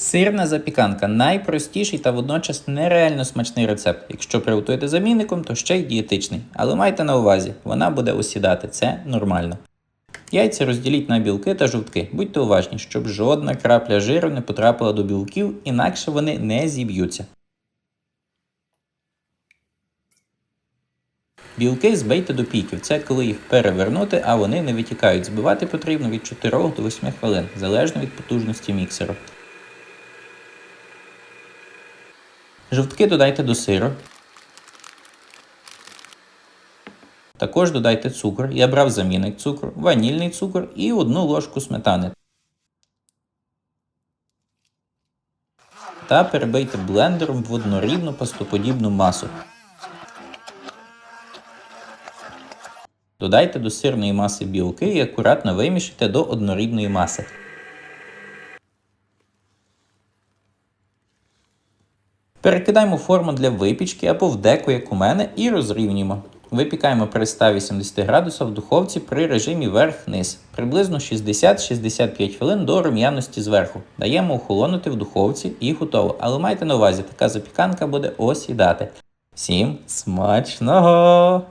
Сирна запіканка найпростіший та водночас нереально смачний рецепт. Якщо приготуєте замінником, то ще й дієтичний. Але майте на увазі, вона буде осідати, це нормально. Яйця розділіть на білки та жовтки. Будьте уважні, щоб жодна крапля жиру не потрапила до білків, інакше вони не зіб'ються. Білки збийте до піків. Це коли їх перевернути, а вони не витікають. Збивати потрібно від 4 до 8 хвилин, залежно від потужності міксеру. Жовтки додайте до сиру. Також додайте цукор. Я брав замінник цукру, ванільний цукор і одну ложку сметани. Та перебийте блендером в однорідну пастоподібну масу. Додайте до сирної маси білки і акуратно вимішайте до однорідної маси. Перекидаємо форму для випічки або в деку, як у мене, і розрівнюємо. Випікаємо при 180 градусах в духовці при режимі верх-низ, приблизно 60-65 хвилин до рум'яності зверху. Даємо охолонути в духовці і готово. Але майте на увазі, така запіканка буде осідати. Всім смачного!